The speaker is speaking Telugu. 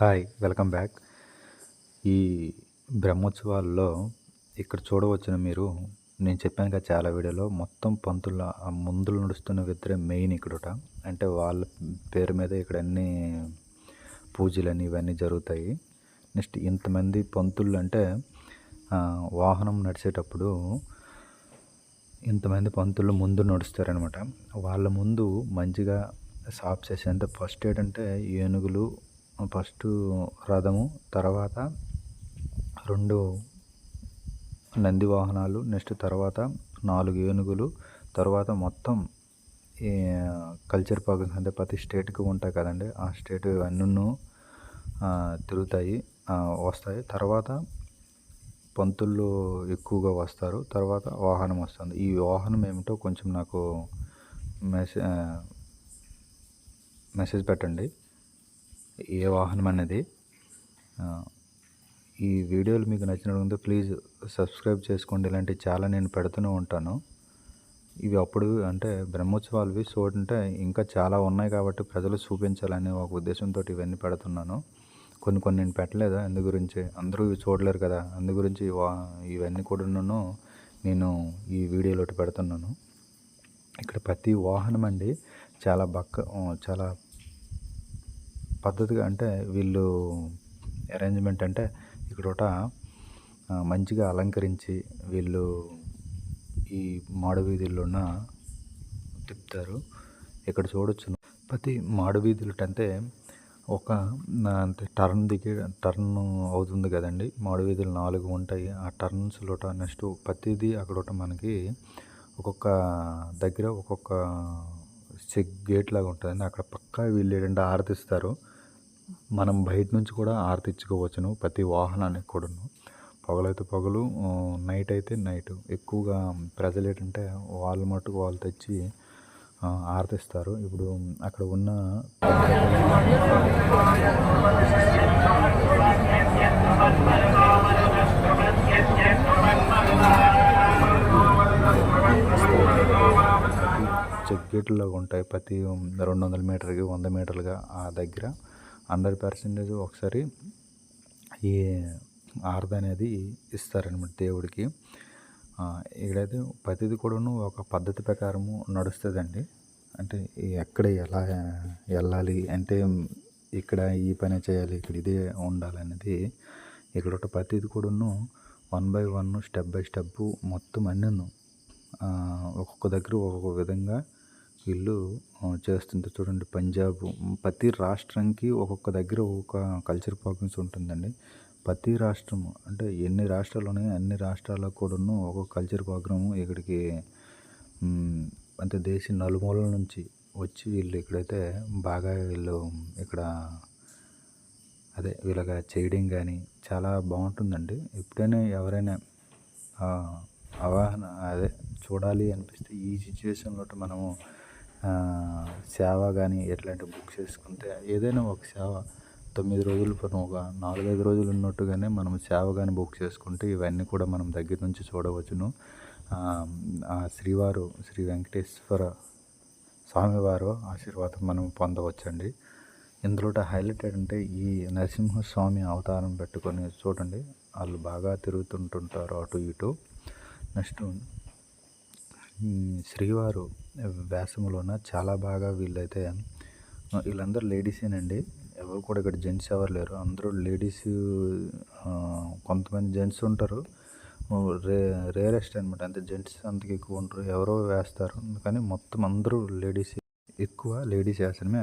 Hi welcome back. ఈ బ్రహ్మోత్సవాల్లో ఇక్కడ చూడవచ్చిన మీరు. నేను చెప్పాను కదా చాలా వీడియోలో మొత్తం పంతుల ఆ ముందులు నడుస్తున్న ఇద్దరే మెయిన్ ఇక్కడట. అంటే వాళ్ళ పేరు మీద ఇక్కడ అన్ని పూజలని ఇవన్నీ జరుగుతాయి. నెక్స్ట్ ఇంతమంది పంతులు అంటే వాహనం నడిచేటప్పుడు ఇంతమంది పంతులు ముందు నడుస్తారనమాట వాళ్ళ ముందు మంచిగా సాఫ్ చేసేంత ఫస్ట్ ఏంటంటే ఏనుగులు ఫస్ట్ రథము తర్వాత రెండు నంది వాహనాలు నెక్స్ట్ తర్వాత నాలుగు ఏనుగులు తర్వాత మొత్తం ఈ కల్చర్ ప్రోగ్రామ్స్ అంటే ప్రతి స్టేట్కి ఉంటాయి కదండి. ఆ స్టేట్ అన్నును తిరుగుతాయి వస్తాయి. తర్వాత పంతులు ఎక్కువగా వస్తారు. తర్వాత వాహనం వస్తుంది. ఈ వాహనం ఏమిటో కొంచెం నాకు మెసేజ్ మెసేజ్ పెట్టండి. ఏ వాహనం అనేది ఈ వీడియోలు మీకు నచ్చినట్టు ప్లీజ్ సబ్స్క్రైబ్ చేసుకోండి. ఇలాంటివి చాలా నేను పెడుతూనే ఉంటాను. ఇవి అప్పుడు అంటే బ్రహ్మోత్సవాలు చూడంటే ఇంకా చాలా ఉన్నాయి కాబట్టి ప్రజలు చూపించాలనే ఒక ఉద్దేశంతో ఇవన్నీ పెడుతున్నాను. కొన్ని కొన్ని నేను పెట్టలేదు? అందు గురించి అందరూ ఇవి చూడలేరు కదా. అందు గురించి వా ఇవన్నీ కూడా నేను ఈ వీడియోలో పెడుతున్నాను. ఇక్కడ ప్రతి వాహనం అండి చాలా బక్క చాలా పద్ధతిగా అంటే వీళ్ళు అరేంజ్మెంట్ అంటే ఇక్కడోట మంచిగా అలంకరించి వీళ్ళు ఈ మాడు వీధుల్లోన తిప్పుతారు. ఇక్కడ చూడొచ్చు. ప్రతి మాడు వీధులు అంటే ఒక అంటే టర్న్ దిగి టర్న్ అవుతుంది కదండి. మాడు వీధులు నాలుగు ఉంటాయి. ఆ టర్న్స్లోట నెక్స్ట్ ప్రతిదీ అక్కడ మనకి ఒక్కొక్క దగ్గర ఒక్కొక్క చెక్ గేట్ లాగా ఉంటుందండి. అక్కడ పక్కా వీళ్ళు ఏంటంటే ఆరతిస్తారు. మనం బయట నుంచి కూడా ఆర్తిచ్చుకోవచ్చును ప్రతి వాహనానికి కూడాను. పగలైతే పగలు నైట్ అయితే నైట్. ఎక్కువగా ప్రజలు ఏంటంటే వాళ్ళు మటుకు వాళ్ళు తెచ్చి ఆర్తిస్తారు. ఇప్పుడు అక్కడ ఉన్న చెక్ గేట్లు ఉంటాయి. ప్రతి రెండు వందల మీటర్కి వంద మీటర్లుగా ఆ దగ్గర. హండ్రెడ్ పర్సెంటేజ్ ఒకసారి ఈ ఆరతి అనేది ఇస్తారనమాట దేవుడికి. ఇక్కడైతే ప్రతిది కూడాను ఒక పద్ధతి ప్రకారము నడుస్తుందండి. అంటే ఎక్కడ ఎలా వెళ్ళాలి అంటే ఇక్కడ ఈ పని చేయాలి ఇక్కడ ఇదే ఉండాలనేది ఇక్కడ ఒక ప్రతిది కూడాను one by one step by step మొత్తం అన్నీ ఒక్కొక్క దగ్గర ఒక్కొక్క విధంగా వీళ్ళు చేస్తుంది చూడండి పంజాబ్. ప్రతి రాష్ట్రానికి ఒక్కొక్క దగ్గర ఒక్కొక్క కల్చర్ ప్రోగ్రామ్స్ ఉంటుందండి. ప్రతి రాష్ట్రం అంటే ఎన్ని రాష్ట్రాలు ఉన్నాయో అన్ని రాష్ట్రాలకు కూడాను ఒక్కొక్క కల్చర్ ప్రోగ్రాము ఇక్కడికి అంటే దేశ నలుమూలల నుంచి వచ్చి వీళ్ళు ఇక్కడైతే బాగా వీళ్ళు ఇక్కడ అదే వీళ్ళగా చేయడం కానీ చాలా బాగుంటుందండి. ఎప్పుడైనా ఎవరైనా అవగాహన అదే చూడాలి అనిపిస్తే ఈ సిచ్యువేషన్లో మనము సేవ కానీ ఎట్లాంటి బుక్ చేసుకుంటే ఏదైనా ఒక సేవ తొమ్మిది రోజులు ఒక నాలుగైదు రోజులు ఉన్నట్టుగానే మనం సేవ కానీ బుక్ చేసుకుంటే ఇవన్నీ కూడా మనం దగ్గర నుంచి చూడవచ్చును. ఆ, శ్రీవారు శ్రీ వెంకటేశ్వర స్వామివారు ఆశీర్వాదం మనం పొందవచ్చండి. ఇందులో హైలైట్ అంటే ఈ నరసింహస్వామి అవతారం పెట్టుకొని చూడండి వాళ్ళు బాగా తిరుగుతుంటుంటారు అటు ఇటు. నెక్స్ట్ శ్రీవారు వ్యాసములోన చాలా బాగా వీళ్ళైతే వీళ్ళందరూ లేడీసేనండి. ఎవరు కూడా ఇక్కడ జెంట్స్ ఎవరు లేరు. అందరూ లేడీస్ కొంతమంది జెంట్స్ ఉంటారు. రే రేరెస్ట్ అనమాట అంటే జెంట్స్ అంతకు ఎక్కువ ఉంటారు ఎవరో వేస్తారు. కానీ మొత్తం అందరూ లేడీస్. ఎక్కువ లేడీస్ వేసడమే